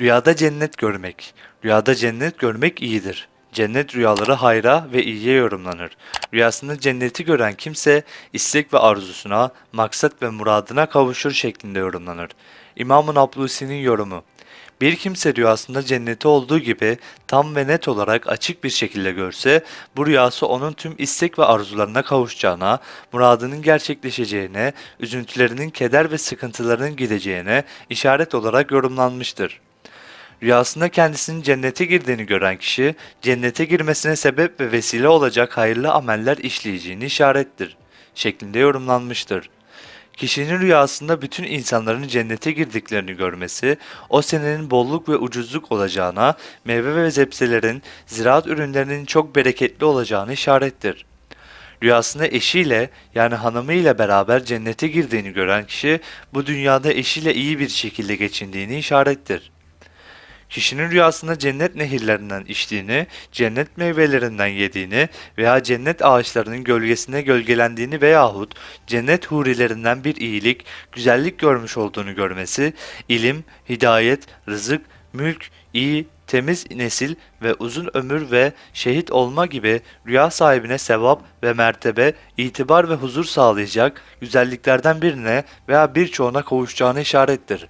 Rüyada cennet görmek. Rüyada cennet görmek iyidir. Cennet rüyaları hayra ve iyiye yorumlanır. Rüyasında cenneti gören kimse istek ve arzusuna, maksat ve muradına kavuşur şeklinde yorumlanır. İmam-ı Nablusi'nin yorumu. Bir kimse rüyasında cenneti olduğu gibi tam ve net olarak açık bir şekilde görse, bu rüyası onun tüm istek ve arzularına kavuşacağına, muradının gerçekleşeceğine, üzüntülerinin keder ve sıkıntılarının gideceğine işaret olarak yorumlanmıştır. Rüyasında kendisinin cennete girdiğini gören kişi, cennete girmesine sebep ve vesile olacak hayırlı ameller işleyeceğini işarettir şeklinde yorumlanmıştır. Kişinin rüyasında bütün insanların cennete girdiklerini görmesi, o senenin bolluk ve ucuzluk olacağına, meyve ve zebzelerin, ziraat ürünlerinin çok bereketli olacağını işarettir. Rüyasında eşiyle yani hanımıyla beraber cennete girdiğini gören kişi, bu dünyada eşiyle iyi bir şekilde geçindiğini işarettir. Kişinin rüyasında cennet nehirlerinden içtiğini, cennet meyvelerinden yediğini veya cennet ağaçlarının gölgesinde gölgelendiğini veyahut cennet hurilerinden bir iyilik, güzellik görmüş olduğunu görmesi, ilim, hidayet, rızık, mülk, iyi, temiz nesil ve uzun ömür ve şehit olma gibi rüya sahibine sevap ve mertebe, itibar ve huzur sağlayacak güzelliklerden birine veya birçoğuna kavuşacağını işarettir.